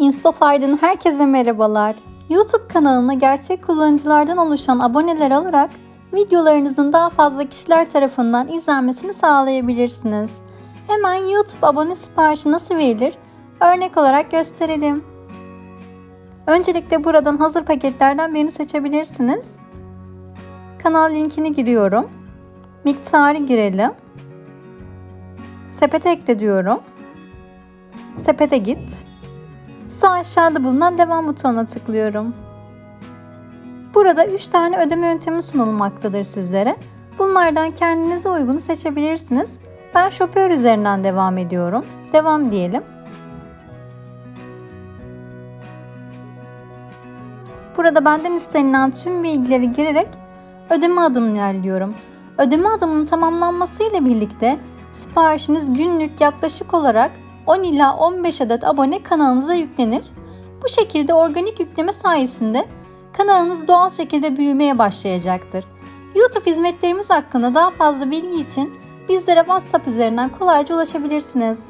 Inspofy'dan herkese merhabalar. YouTube kanalına gerçek kullanıcılardan oluşan aboneler alarak videolarınızın daha fazla kişiler tarafından izlenmesini sağlayabilirsiniz. Hemen YouTube abone siparişi nasıl verilir? Örnek olarak gösterelim. Öncelikle buradan hazır paketlerden birini seçebilirsiniz. Kanal linkini giriyorum. Miktarı girelim. Sepete ekle diyorum. Sepete git. Sağ aşağıda bulunan devam butonuna tıklıyorum. Burada 3 tane ödeme yöntemi sunulmaktadır sizlere. Bunlardan kendinize uygunu seçebilirsiniz. Ben şoför üzerinden devam ediyorum. Devam diyelim. Burada benden istenilen tüm bilgileri girerek ödeme adımını ilerliyorum. Ödeme adımının tamamlanmasıyla birlikte siparişiniz günlük yaklaşık olarak 10 ila 15 adet abone kanalınıza yüklenir. Bu şekilde organik yükleme sayesinde kanalınız doğal şekilde büyümeye başlayacaktır. YouTube hizmetlerimiz hakkında daha fazla bilgi için bizlere WhatsApp üzerinden kolayca ulaşabilirsiniz.